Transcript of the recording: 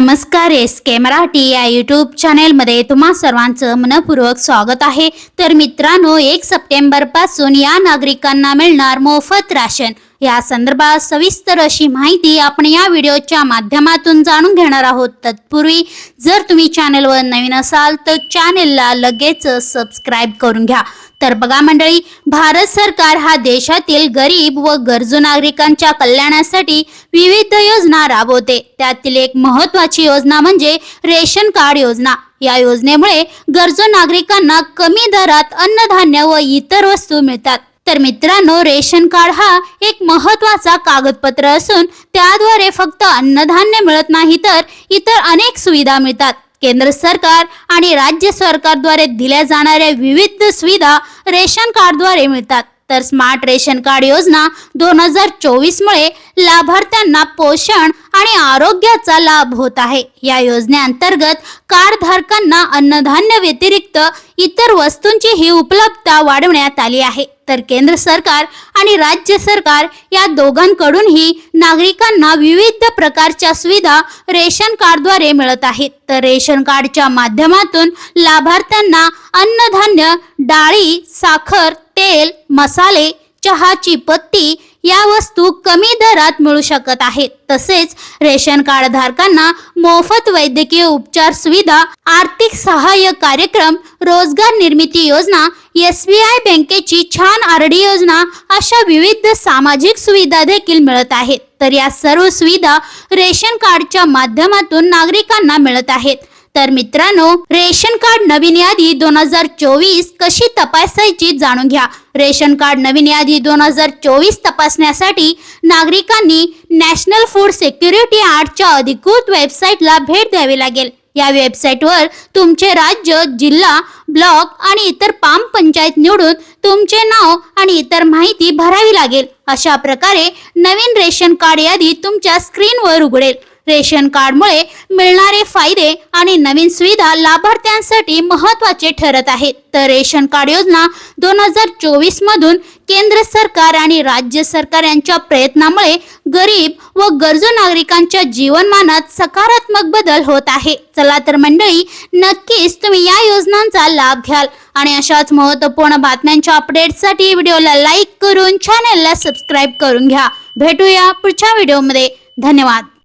नमस्कार एस के मराठी या यूट्यूब चॅनेलमध्ये तुम्हा सर्वांचं मनपूर्वक स्वागत आहे. तर मित्रांनो एक सप्टेंबरपासून या नागरिकांना मिळणार मोफत राशन. या संदर्भात सविस्तर अशी माहिती आपण या व्हिडिओच्या माध्यमातून जाणून घेणार आहोत. तत्पूर्वी जर तुम्ही चॅनेलवर नवीन असाल तर चॅनेलला लगेच सबस्क्राईब करून घ्या. तर बघा मंडळी भारत सरकार हा देशातील गरीब व गरजू नागरिकांच्या कल्याणासाठी विविध योजना राबवते. त्यातील एक महत्वाची योजना म्हणजे रेशन कार्ड योजना. या योजनेमुळे गरजू नागरिकांना कमी दरात अन्नधान्य व इतर वस्तू मिळतात. तर मित्रांनो रेशन कार्ड हा एक महत्त्वाचा कागदपत्र असून त्याद्वारे फक्त अन्नधान्य मिळत नाही तर इतर अनेक सुविधा मिळतात. केंद्र सरकार आणि राज्य सरकारद्वारे दिल्या जाणाऱ्या विविध सुविधा रेशन कार्डद्वारे मिळतात. तर स्मार्ट रेशन कार्ड योजना दोन हजार चोवीस मुळे लाभार्थ्यांना पोषण आणि आरोग्याचा लाभ होत आहे. या योजनेअंतर्गत कार्ड धारकांना अन्नधान्य व्यतिरिक्त इतर वस्तूंची ही उपलब्धता वाढवण्यात आली आहे. तर केंद्र सरकार आणि राज्य सरकार या दोघांकडूनही नागरिकांना विविध प्रकारच्या सुविधा रेशन कार्डद्वारे मिळत आहेत. तर रेशन कार्डच्या माध्यमातून लाभार्थ्यांना अन्नधान्य डाळी साखर तेल मसाले चहाची पत्ती या वस्तू कमी दरात मिळू शकत आहेत. तसेच रेशन कार्ड धारकांना मोफत वैद्यकीय उपचार सुविधा आर्थिक सहाय्य कार्यक्रम रोजगार निर्मिती योजना एस बी आय बँकेची छान आर डी योजना अशा विविध सामाजिक सुविधा देखील मिळत आहेत. तर या सर्व सुविधा रेशन कार्डच्या माध्यमातून नागरिकांना मिळत आहेत. तर मित्रांनो रेशन कार्ड नवीन यादी दोन हजार चोवीस कशी तपासायची जाणून घ्या. रेशन कार्ड नवीन यादी दोन हजार चोवीस तपासण्यासाठी नागरिकांनी नॅशनल फूड सिक्युरिटी आर्टच्या अधिकृत वेबसाईटला भेट द्यावी लागेल. या वेबसाईटवर तुमचे राज्य जिल्हा ब्लॉक आणि इतर पाम पंचायत निवडून तुमचे नाव आणि इतर माहिती भरावी लागेल. अशा प्रकारे नवीन रेशन कार्ड यादी तुमच्या स्क्रीनवर उघडेल. रेशन कार्डमुळे मिळणारे फायदे आणि नवीन सुविधा लाभार्थ्यांसाठी महत्त्वाचे ठरत आहेत. तर रेशन कार्ड योजना दोन हजार चोवीस मधून केंद्र सरकार आणि राज्य सरकार यांच्या प्रयत्नामुळे गरीब व गरजू नागरिकांच्या जीवनमानात सकारात्मक बदल होत आहे. चला तर मंडळी नक्कीच तुम्ही या योजनांचा लाभ घ्याल. आणि अशाच महत्त्वपूर्ण बातम्यांच्या अपडेटसाठी व्हिडिओला लाईक करून चॅनलला सबस्क्राईब करून घ्या. भेटूया पुढच्या व्हिडिओमध्ये धन्यवाद.